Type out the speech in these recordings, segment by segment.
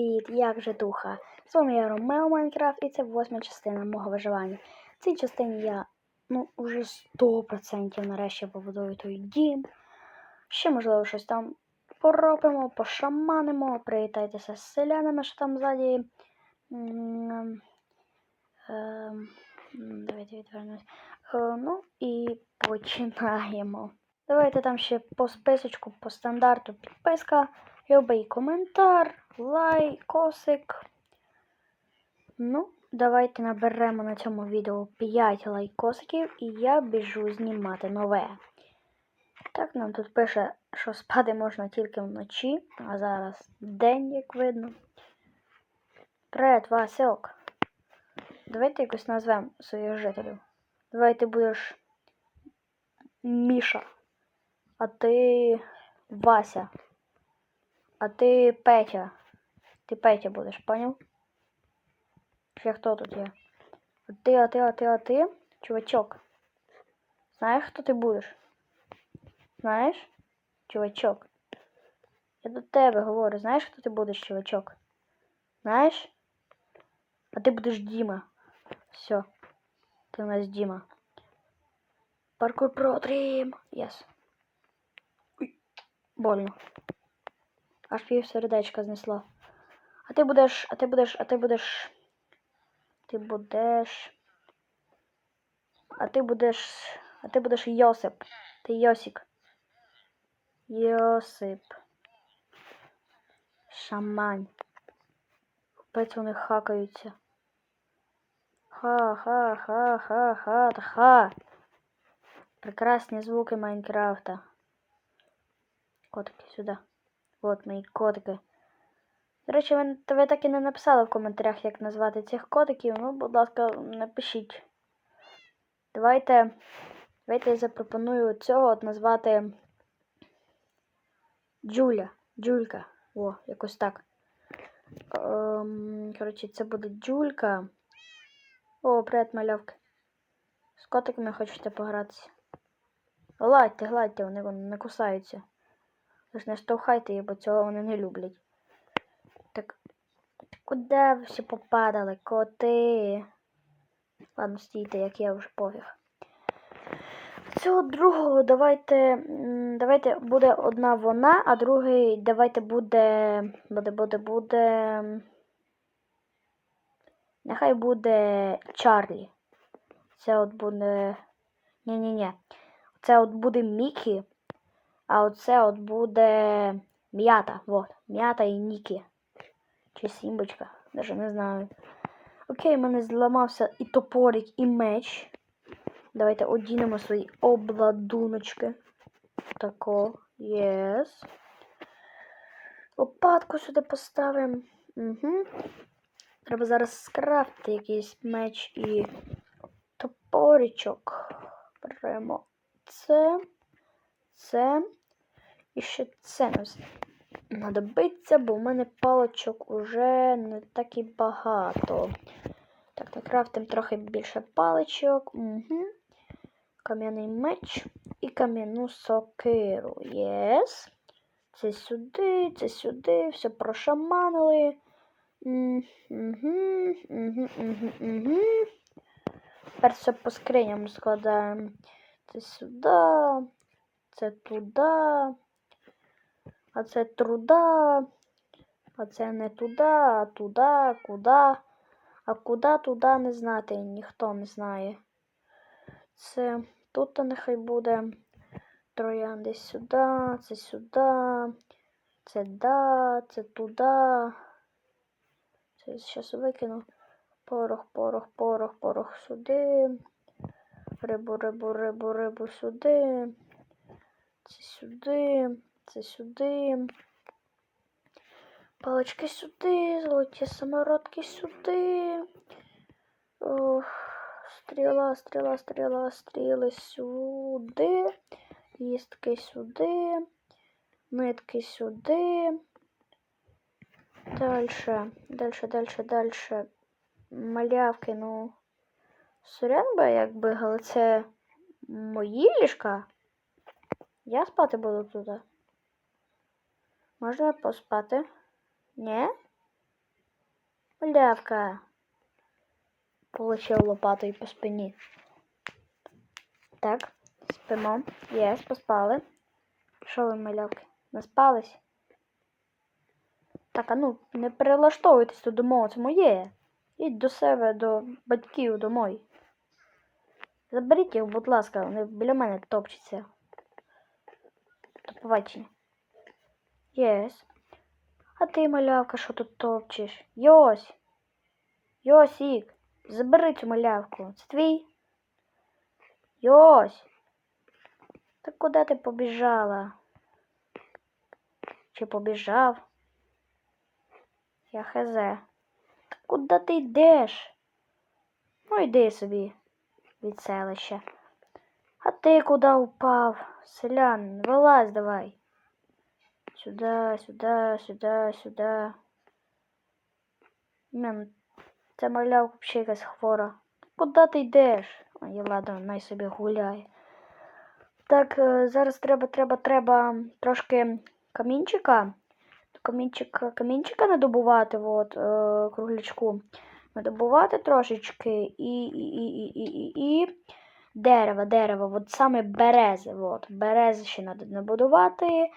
Привіт, як же духа? З вами я Ромео Майнкрафт і це восьма частина мого виживання. В цій частині я ну вже 100% нарешті побудую той дім. Ще, можливо, щось там поробимо, пошаманимо, привітайтеся з селянами, що там ззаді. Ем, Давайте відвернемось. Е, Ну і починаємо. Давайте там ще по списочку, по стандарту підписка, любий коментар, лайкосик. Ну, давайте наберемо на цьому відео 5 лайкосиків і я біжу знімати нове. Так, нам тут пише, що спати можна тільки вночі, а зараз день, як видно. Привет, Васьок. Давайте якось назвемо своїх жителів. Давай ти будеш Міша. А ти Вася. А ти Петя. Ти Петя будеш, поняв? Ще хто тут є? А ти, а ти, а ти, а ти, чувачок. Знаєш, хто ти будеш? Знаєш? Чувачок. Я до тебе говорю, знаєш, хто ти будеш, чувачок? Знаєш? А ти будеш Діма. Все. Ти у нас Діма. Паркур протрім. Єс. Ой, больно. Аж пів сердечка знесло. А ти будеш, а ти будеш, а ти будеш. Ти будеш. А ти будеш. А ти будеш Йосип. Ти Йосик. Йосип. Шамань. Опять вони хакаються. Ха-ха-ха-ха-ха-ха. Прекрасні звуки Майнкрафта. Котики сюди. От мої котики. До речі, ви, ви так і не написали в коментарях, як назвати цих котиків. Ну, будь ласка, напишіть. Давайте. Давайте я запропоную цього от назвати Джуля. Джулька. О, якось так. Ем, коротше, це буде Джулька. О, привіт, малявки. З котиками хочете погратися. Гладьте, гладьте, вони не кусаються. Ви ж не штовхайте їх, бо цього вони не люблять. Так. Куди ви всі попадали, коти? Ладно, стійте, як я вже пофіг. Цього другого давайте. Давайте буде одна вона, а другий давайте буде. Буде, буде, буде. Нехай буде Чарлі. Це от буде. Ні-ні-ні. Це от буде Мікі. А оце от буде м'ята. Вот. М'ята і Нікі. Чи Сімбочка. Даже не знаю. Окей, в мене зламався і топорик, і меч. Давайте одінемо свої обладуночки. Тако. Єс. Лопатку сюди поставимо. Угу. Треба зараз скрафти якийсь меч і топоричок. Беремо це, це і ще це нам знадобиться, бо в мене паличок уже не так і багато. Так, накрафтимо трохи більше паличок. Угу. Кам'яний меч і кам'яну сокиру. Єс. Це сюди, це сюди, все прошаманили. Угу, угу, угу, угу. Тепер все по скриням складаємо. Це сюди, це туди, а це труда, а це не туди, а туди, куди. А куди туди не знати, ніхто не знає. Це тут нехай буде. Троян десь сюди, це сюди, це да, це туди. Це зараз викину. Порох, порох, порох, порох сюди. Рибу, рибу, рибу, рибу сюди. Це сюди, це сюди. Палички сюди, золоті самородки сюди. Ох, стріла, стріла, стріла, стріли сюди. Їстки сюди. Нитки сюди. Дальше, дальше, дальше, дальше. Малявки, ну. Сорян би, якби, але це мої ліжка. Я спати буду туди. Можна поспати? Ні? малявка. Получив лопатою по спині. Так, спимо. Єс, поспали. Що ви, малявки? Не спались? Так, а ну, не перелаштовуйтесь тут домов, це моє. Ідь до себе, до батьків домой. Заберіть їх, будь ласка, вони біля мене топчуться. До побачення. Єс. А ти, малявка, що тут топчеш? Йось. Йосік, забери цю малявку. Це твій? Йось. Та куди ти побіжала? Чи побіжав? Я хз. Та куди ти йдеш? Ну йди собі від селища. А ти куди упав? Селян, вилазь давай. Сюда, сюда, сюда, сюда. Мен, ця малявка взагалі якась хвора. Куди ти йдеш? Ой, ладно, най собі гуляє. Так, е, зараз треба, треба, треба трошки камінчика. Камінчик, камінчика надобувати, от, е, круглячку. Надобувати трошечки і, і, і, і, і, і дерева, дерева, от саме берези. От, берези ще треба набудувати,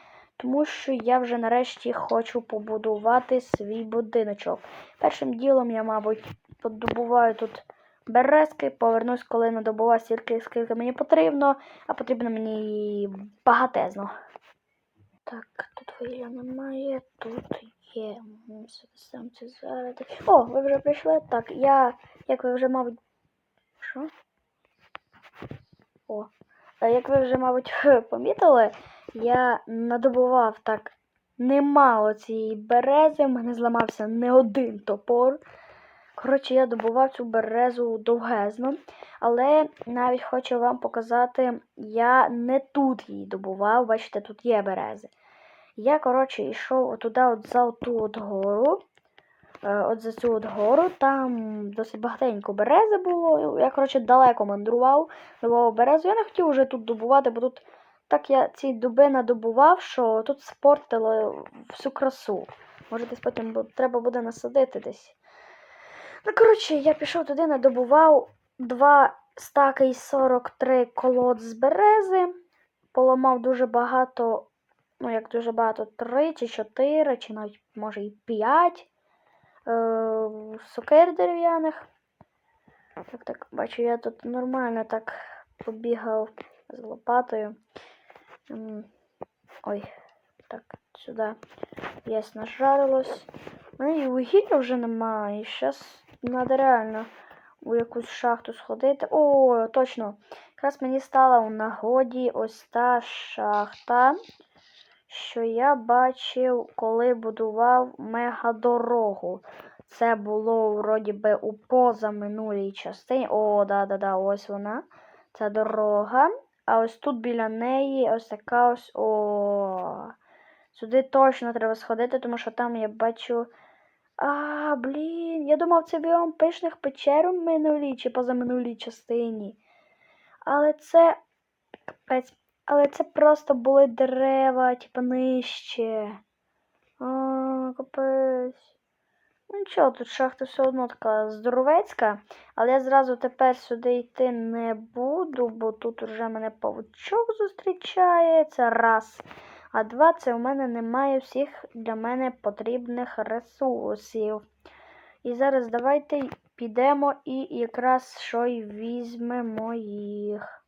тому що я вже нарешті хочу побудувати свій будиночок. Першим ділом я, мабуть, подобуваю тут березки, повернусь, коли надобуваю стільки, скільки мені потрібно, а потрібно мені багатезно. Так, тут вугілля немає, тут є. Сам це зараз. О, ви вже прийшли? Так, я, як ви вже, мабуть. Що? О. Як ви вже, мабуть, помітили, я надобував так немало цієї берези, в мене зламався не один топор. Коротше, я добував цю березу довгезно, але навіть хочу вам показати, я не тут її добував, бачите, тут є берези. Я, коротше, йшов туди от за ту от гору. Е, От за цю от гору, там досить багатенько берези було. Я, коротше, далеко мандрував, добував березу. Я не хотів вже тут добувати, бо тут так я ці дуби надобував, що тут спортило всю красу. Може, десь потім треба буде насадити десь. Ну, коротше, я пішов туди, надобував два стаки і 43 колод з берези, поламав дуже багато, ну як дуже багато, 3 чи 4, чи навіть може і 5 е, сокир дерев'яних. Так, так, бачу, я тут нормально так побігав з лопатою. Ой, так, сюди. Єс, нажарилось. У мене і вугілля вже немає. І зараз треба реально у якусь шахту сходити. О, точно. Якраз мені стала у нагоді ось та шахта, що я бачив, коли будував мегадорогу. Це було вроді би у позаминулій частині. О, да-да-да, ось вона. Ця дорога. А ось тут біля неї ось така ось. О. Сюди точно треба сходити, тому що там я бачу. А, блін, я думав, це біом пишних печер у минулій чи позаминулій частині. Але це. Капець. Але це просто були дерева, типу, нижче. А, капець. Ну нічого, тут шахта все одно така здоровецька, але я зразу тепер сюди йти не буду, бо тут вже мене павучок зустрічає. Це раз. А два, це у мене немає всіх для мене потрібних ресурсів. І зараз давайте підемо і якраз що й візьмемо їх.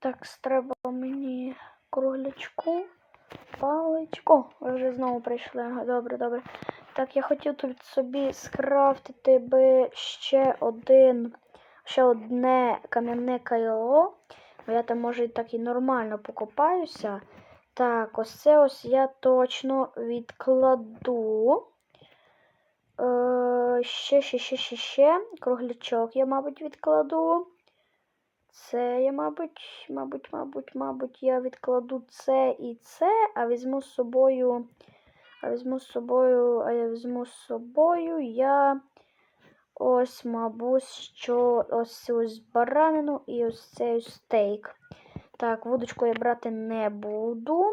Так, треба мені круглячку, паличку. О, ви вже знову прийшли. Добре, добре. Так, я хотів тут собі скрафтити би ще один, ще одне кам'яне кайло. Бо я там, може, і так і нормально покопаюся. Так, ось це ось я точно відкладу. Е, ще, ще, ще, ще, ще. Круглячок я, мабуть, відкладу. Це я, мабуть, мабуть, мабуть, мабуть, я відкладу це і це, а візьму з собою. А візьму з собою, а я візьму з собою я ось, мабуть, що ось ось баранину і ось цей стейк. Так, вудочку я брати не буду.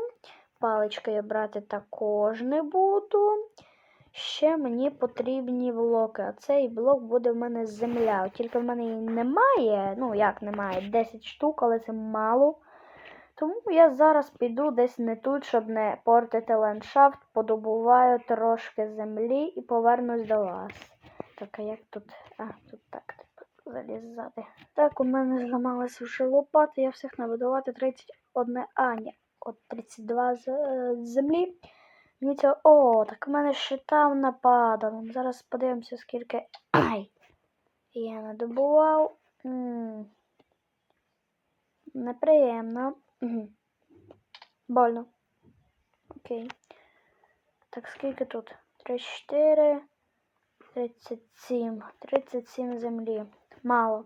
Палички я брати також не буду. Ще мені потрібні блоки. А цей блок буде в мене земля. Тільки в мене її немає. Ну, як немає, 10 штук, але це мало. Тому я зараз піду десь не тут, щоб не портити ландшафт, подобуваю трошки землі і повернусь до вас. Так, а як тут? А, тут так, типу, залізати. Так, у мене зламалася вже лопата, я всіх набудувати 31 а, ні, от 32 з, е, з землі. Мені це. О, так у мене ще там нападало. Зараз подивимося, скільки. Ай! Я надобував. Неприємно. Больно. Окей. Так, скільки тут? 34, 37. 37 землі. Мало.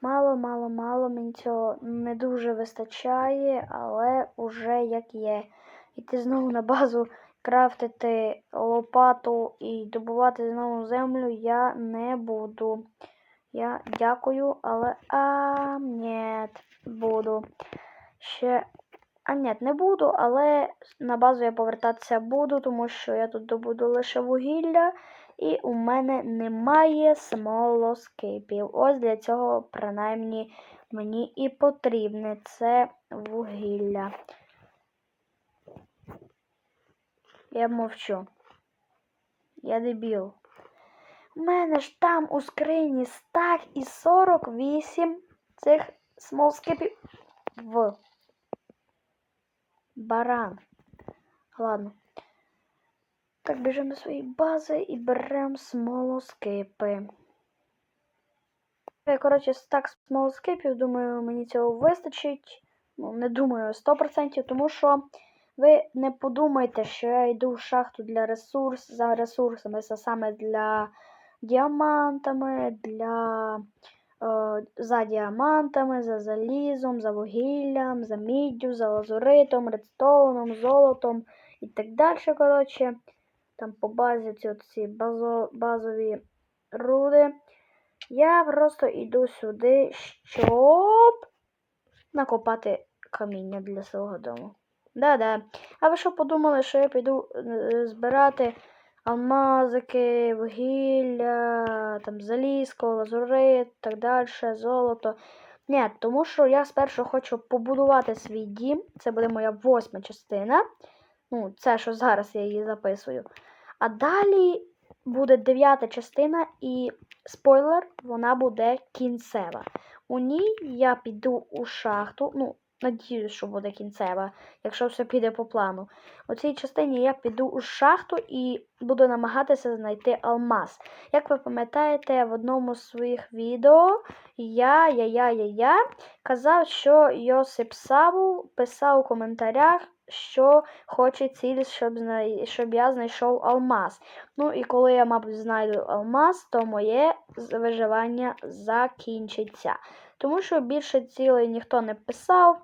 Мало, мало, мало. Мені цього не дуже вистачає, але уже як є. Іти знову на базу, крафтити лопату і добувати знову землю я не буду. Я дякую, але а ні, буду. Ще. А ні, не буду, але на базу я повертатися буду, тому що я тут добуду лише вугілля, і у мене немає смолоскипів. Ось для цього, принаймні, мені і потрібне це вугілля. Я мовчу. Я дебіл. У мене ж там у скрині стак і 48 цих смолскипів в баран. Ладно. Так, біжимо до своєї бази і беремо смолоскипи. Я, коротше, стак смолоскипів, думаю, мені цього вистачить. Ну, не думаю 100%, тому що ви не подумайте, що я йду в шахту для ресурс, за ресурсами, це саме для діамантами, для е, за діамантами, за залізом, за вугіллям, за міддю, за лазуритом, редстоуном, золотом і так далі. Коротше, там по базі ці, ці базо, базові руди. Я просто йду сюди, щоб накопати каміння для свого дому. Да-да. А ви що подумали, що я піду е, збирати алмазики, вугілля, там залізко, лазурит, так далі, золото. Ні, тому що я спершу хочу побудувати свій дім. Це буде моя восьма частина. Ну, це що зараз я її записую. А далі буде дев'ята частина, і спойлер, вона буде кінцева. У ній я піду у шахту. Ну, надіюсь, що буде кінцева, якщо все піде по плану. У цій частині я піду у шахту і буду намагатися знайти алмаз. Як ви пам'ятаєте, в одному з своїх відео я, я, я, я, я казав, що Йосип Саву писав у коментарях, що хоче ціль, щоб, знай... щоб я знайшов алмаз. Ну і коли я, мабуть, знайду алмаз, то моє виживання закінчиться. Тому що більше цілей ніхто не писав,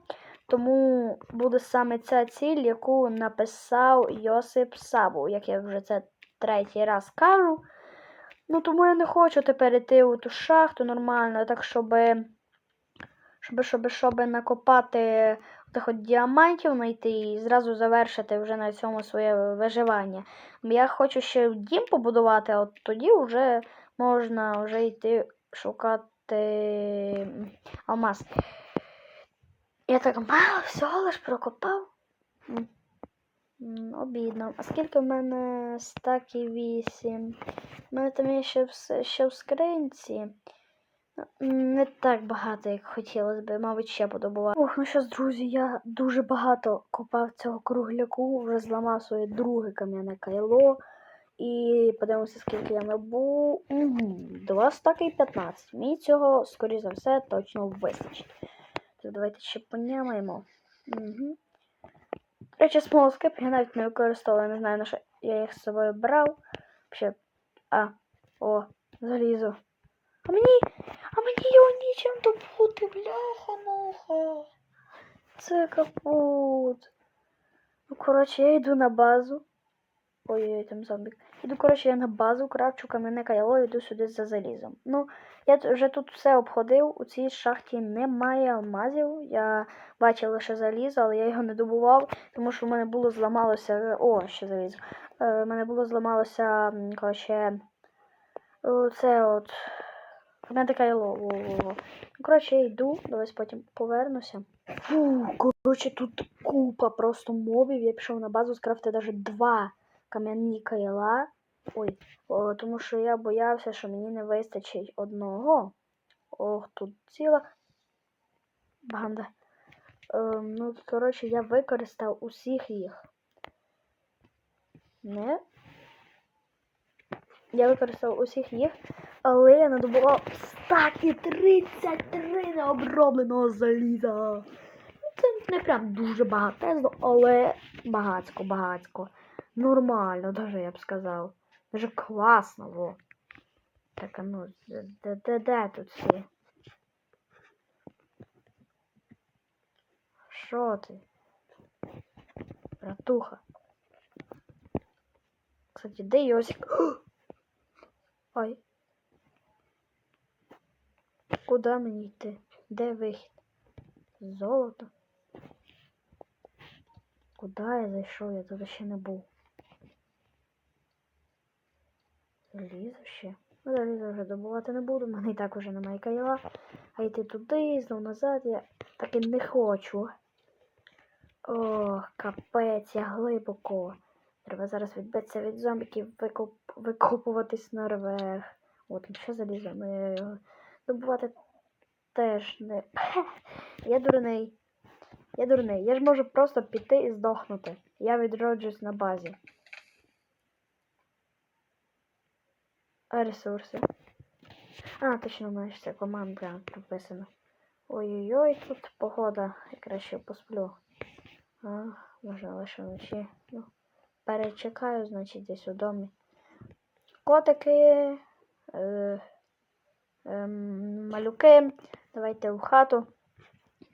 тому буде саме ця ціль, яку написав Йосип Саву, як я вже це третій раз кажу. Ну, тому я не хочу тепер йти у ту шахту нормально, так щоб, щоб, щоб, щоб накопати тих от діамантів знайти і зразу завершити вже на цьому своє виживання. Я хочу ще дім побудувати, от тоді вже можна вже йти шукати алмаз. Я так мало всього лиш прокопав. Обідно. А скільки в мене стаків вісім? У мене там є ще в, ще в скринці. Ну, Не так багато, як хотілося би, мабуть, ще подобувати. Ох, ну ж, друзі, я дуже багато копав цього кругляку, вже зламав своє друге кам'яне кайло. І подивимося, скільки я набув. Угу, 2 стаки і 15. Мені цього, скоріше за все, точно вистачить. Так, давайте ще понямаємо. Угу. Речі, смолоскип я навіть не використовую, не знаю, на що я їх з собою брав. Ще. А, о, залізо. А мені. А мені його нічим добути, бляха-муха. Це капут. Ну, коротше, я йду на базу. Ой-ой, там зомбік. Іду, коротше, я на базу кравчу кам'яне кайло, іду сюди за залізом. Ну, я вже тут все обходив. У цій шахті немає алмазів. Я бачив лише залізо, але я його не добував, тому що в мене було зламалося. О, ще залізо. Е, мене було зламалося, коротше, це от. Кам'яне. Ну, Коротше, я йду, давай потім повернуся. Фу, коротше, тут купа просто мобів. Я пішов на базу скрафти навіть два кам'яні кайла. Ой, о, тому що я боявся, що мені не вистачить одного. Ох, тут ціла банда. Ем, ну, коротше, я використав усіх їх. Не. Я використав усіх їх, але я надобував стаки 33 необробленого заліза. Це не прям дуже багатезно, але багацько. Нормально, даже я б сказав. Дуже класно, во. Так, а ну, де, де тут всі? Що ти? Братуха. Кстати, де Йосик? Ой. Куди мені йти? Де вихід? Золото. Куди я зайшов? Я тут ще не був. Залізо ще. Ну, залізо вже добувати не буду, мене і так уже немає кайла. А йти туди, знов назад я таки не хочу. Ох, капець, я глибоко. Треба зараз відбитися від зомбіків, викоп... викопуватись наверх. От, ще залізо, ми добувати теж не. Я дурний. Я дурний. Я ж можу просто піти і здохнути. Я відроджусь на базі. Ресурси? А, точно, у мене це команда прописана. Ой-ой-ой, тут погода. Я краще посплю. А, може лише вночі. Ну, перечекаю, значить, десь у домі. Котики. Е, ем, малюки. Давайте в хату.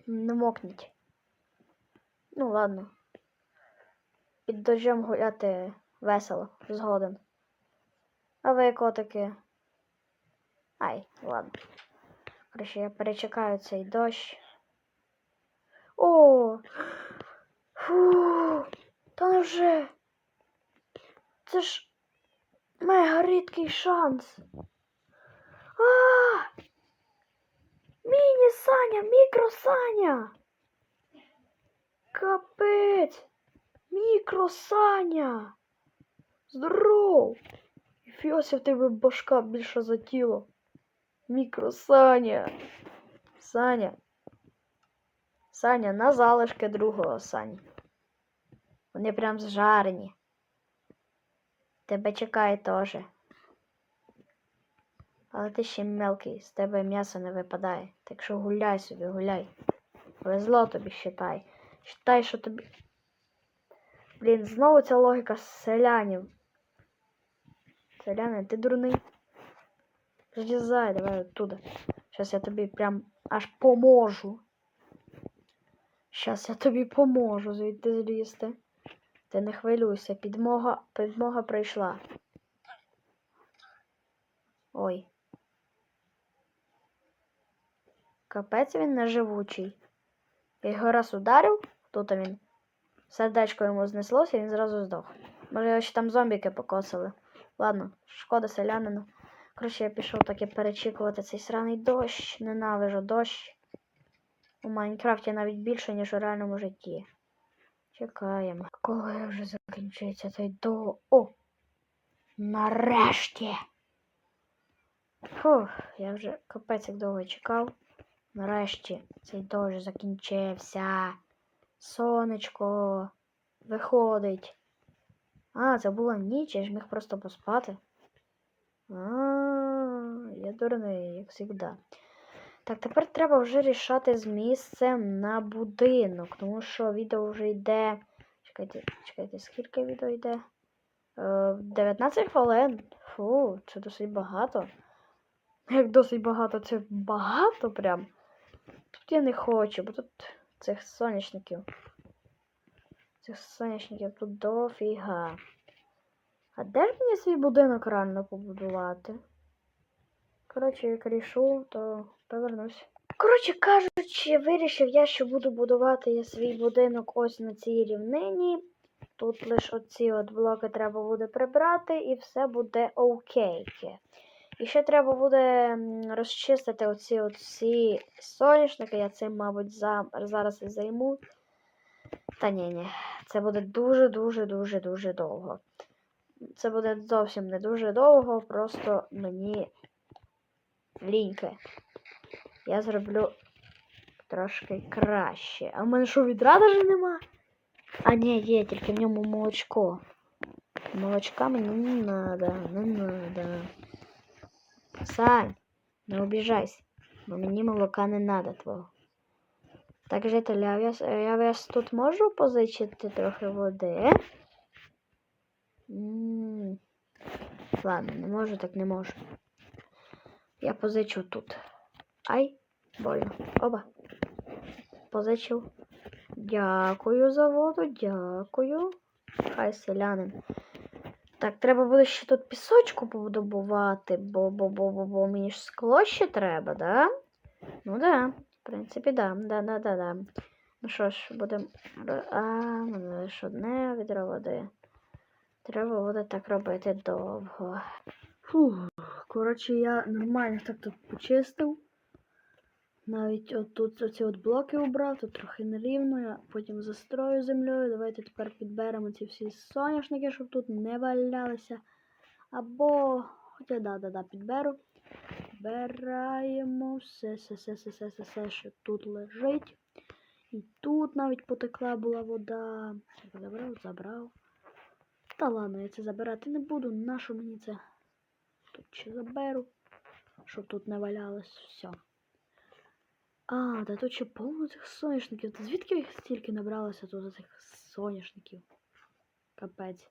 Не мокніть. Ну, ладно. Під дощем гуляти весело, згоден. А ви котики. Ай, ладно. Короче, я перечекаю цей дощ. О! Фу! Та ну вже. Це ж мега рідкий шанс. А! Міні Саня, мікро Саня! Капець! Мікро Саня! Здоров! Фіося в тебе башка більше за тіло. Мікро Саня. Саня. Саня, на залишки другого Сані. Вони прям зжарені. Тебе чекає теж. Але ти ще мелкий, з тебе м'ясо не випадає. Так що гуляй собі, гуляй. Повезло тобі, считай. Считай, що тобі. Блін, знову ця логіка селянів. Селянин, ти дурний. Злізай, давай оттуда. Сейчас я тобі прям аж поможу. Сейчас я тобі поможу звідти злізти. Ти не хвилюйся, підмога, підмога прийшла. Ой. Капець він неживучий. Я його раз ударив, тут він. Сердечко йому знеслося, і він зразу здох. Може його ще там зомбіки покосили. Ладно, шкода селянину. Коротше, я пішов таки перечікувати цей сраний дощ. Ненавижу дощ. У Майнкрафті навіть більше, ніж у реальному житті. Чекаємо. Коли вже закінчиться цей до. О! Нарешті! Фух, я вже капець як довго чекав. Нарешті цей дощ закінчився. Сонечко виходить. А, це була ніч, я ж міг просто поспати. А, я дурний, як завжди. Так, тепер треба вже рішати з місцем на будинок, тому що відео вже йде. Чекайте, чекайте, скільки відео йде? Е, 19 хвилин. Фу, це досить багато. Як досить багато, це багато прям. Тут я не хочу, бо тут цих сонячників. Цих сонячників тут дофіга. А де ж мені свій будинок реально побудувати? Коротше, як рішу, то повернусь. Коротше кажучи, вирішив я, що буду будувати я свій будинок ось на цій рівнині. Тут лише оці от блоки треба буде прибрати, і все буде окей. І ще треба буде розчистити оці от всі соняшники. Я цим, мабуть, зараз і займу. Та ні, ні, це буде дуже-дуже-дуже дуже довго. Це буде зовсім не дуже довго, просто мені ліньки. Я зроблю трошки краще. А в мене що відра даже нема? А ні, є, тільки в ньому молочко. Молочка мені не надо, не надо. Сань, не обіжайся, бо мені молока не надо твого. Так, жителі, я, с- я вас тут можу позичити трохи води? М, Ладно, не можу, так не можу. Я позичу тут. Ай, больно. Оба. Позичив. Дякую за воду, дякую. Хай селянин. Так, треба буде ще тут пісочку побудувати, бо бо бо бо бо мені ж скло ще треба, да? Ну да, принципі, да, да, да, да, да. Ну що ж, будемо. А, мене лише одне відро води. Треба буде так робити довго. Фух, коротше, я нормально так тут почистив. Навіть отут оці от блоки убрав, тут трохи нерівно, я потім застрою землею. Давайте тепер підберемо ці всі соняшники, щоб тут не валялися. Або. Хоча да, да, да, підберу. Збираємо все, все, все, все, все, все, все, що тут лежить. І тут навіть потекла була вода. Я забрав, забрав. Та ладно, я це забирати не буду. Нащо мені це? Тут ще заберу, щоб тут не валялось все. А, та тут ще повно цих соняшників. Та звідки їх стільки набралося тут цих соняшників? Капець.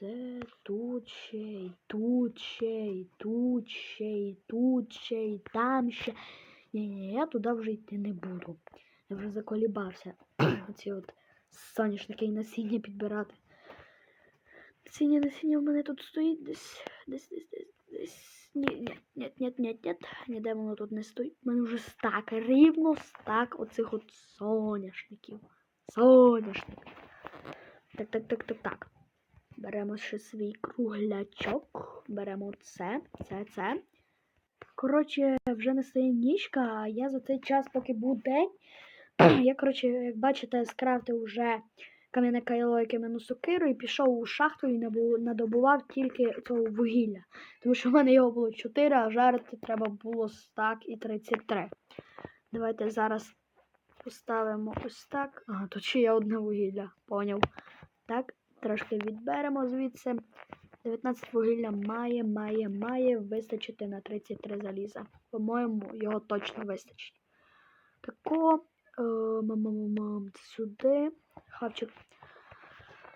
Це тут ще, і тут ще, і тут ще, і тут і там ще. Ні-ні, я туди вже йти не буду. Я вже заколібався. Оці от соняшники і насіння підбирати. Насіння, насіння в мене тут стоїть десь, десь, десь, десь, десь. Ні, ні, ні, ні, ні, ні, ніде воно тут не стоїть. У мене вже стак, рівно стак оцих от соняшників. Соняшників. Так, так, так, так, так. Беремо ще свій круглячок. Беремо це, це, це. Коротше, вже не стає нічка, а я за цей час, поки був день, я, коротше, як бачите, скрафтив вже кам'яне кайло і кам'яну сокиру і пішов у шахту і надобував тільки цього вугілля. Тому що в мене його було 4, а жарити треба було стак і 33. Давайте зараз поставимо ось так. Ага, тут ще є одне вугілля, поняв. Так, трошки відберемо звідси. 19 вугілля має, має, має вистачити на 33 заліза. По-моєму, його точно вистачить. Тако. Е, мам-мам-мам, сюди. Хавчик.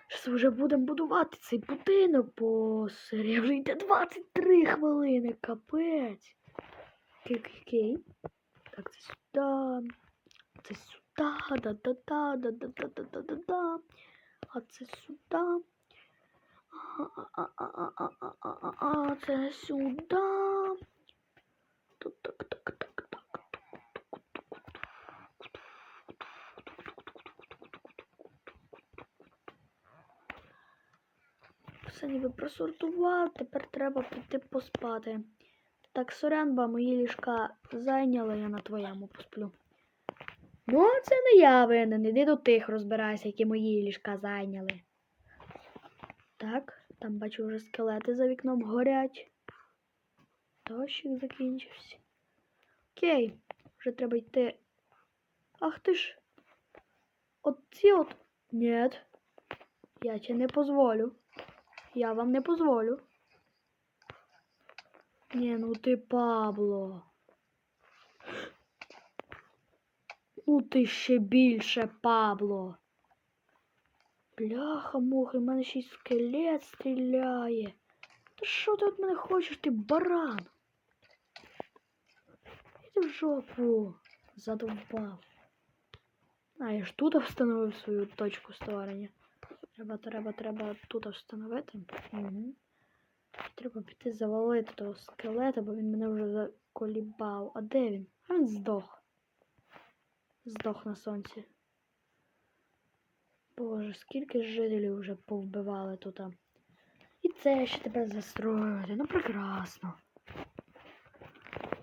Зараз вже будемо будувати цей будинок, бо серія вже йде 23 хвилини. Капець. Окей-окей. Так, це сюди. Це сюди. Да-да-да, да-да-да-да-да-да-да. А це сюди. А, це сюди. Тут так, так, так, так. Все ніби просортував, тепер треба піти поспати. Так, сорянба, мої ліжка зайняли, я на твоєму посплю. Ну, це не я винен. Іди до тих розбирайся, які мої ліжка зайняли. Так, там бачу вже скелети за вікном горять. Дощик закінчився. Окей, вже треба йти. Ах ти ж. От ці от. Нет. Я тебе не позволю. Я вам не позволю. Ні, ну ти Пабло. Ти ще більше, Пабло. Бляха, муха, в мене ще й скелет стріляє. Та що ти від мене хочеш, ти баран? Іди в жопу. Задовбав. А, я ж тут встановив свою точку створення. Треба, треба, треба тут встановити. Угу. Треба піти завалити того скелета, бо він мене вже заколібав. А де він? А він здох. Здох на сонці. Боже, скільки жителів вже повбивали тут. І це ще тебе застроювати. Ну прекрасно.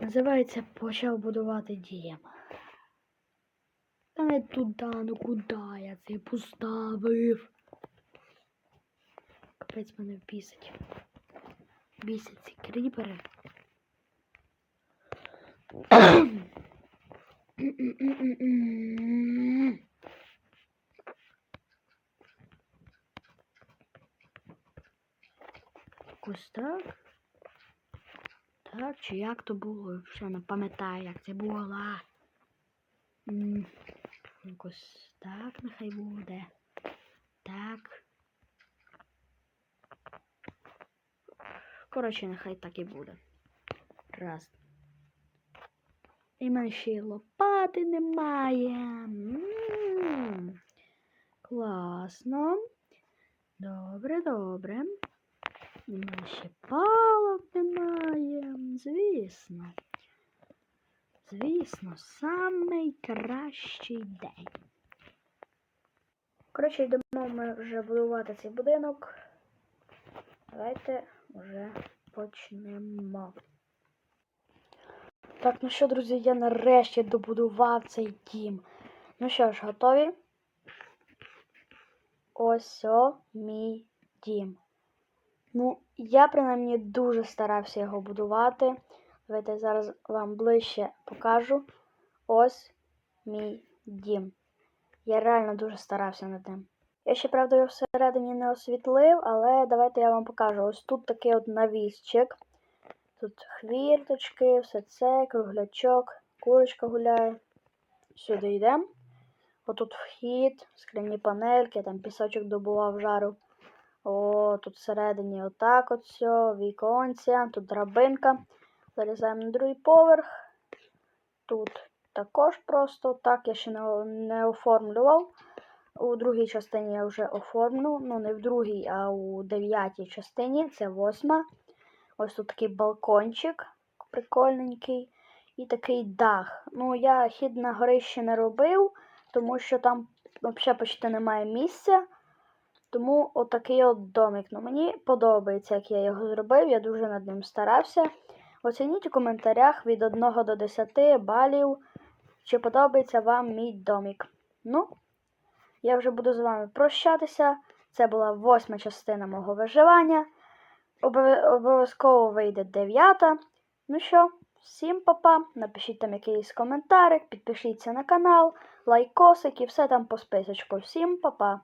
Називається почав будувати дім. Та не туди, ну куди я це поставив? Капець мене бісить. Бісять ці кріпери. Ось так. Так, чи як то було? Вже не пам'ятаю, як це було. Якось так нехай буде. Так. Коротше, нехай так і буде. Раз. І мене ще й немає. Класно. Добре, добре. В ще палок немає. Звісно. Звісно, самий кращий день. Коротше, йдемо ми вже будувати цей будинок. Давайте вже почнемо. Так, ну що, друзі, я нарешті добудував цей дім. Ну що ж, готові? Ось о мій дім. Ну, я принаймні дуже старався його будувати. Давайте я зараз вам ближче покажу. Ось мій дім. Я реально дуже старався над ним. Я ще, правда, його всередині не освітлив, але давайте я вам покажу. Ось тут такий от навісчик. Тут хвірточки, все це, круглячок, курочка гуляє. Сюди йдемо. Отут вхід, скляні панельки, там пісочок добував жару. О, тут всередині отак от все, віконця, тут драбинка. Залізаємо на другий поверх. Тут також просто так я ще не, не оформлював. У другій частині я вже оформлю. Ну, не в другій, а у дев'ятій частині. Це восьма. Ось тут такий балкончик прикольненький. І такий дах. Ну, я хід на горище не робив, тому що там взагалі почти немає місця. Тому отакий от домик. Ну, мені подобається, як я його зробив. Я дуже над ним старався. Оцініть у коментарях від 1 до 10 балів, чи подобається вам мій домик. Ну, я вже буду з вами прощатися. Це була восьма частина мого виживання. Обов- Обов'язково вийде дев'ята. Ну що, всім папа. -па. Напишіть там якийсь коментарик, підпишіться на канал, лайкосик і все там по списочку. Всім па-па.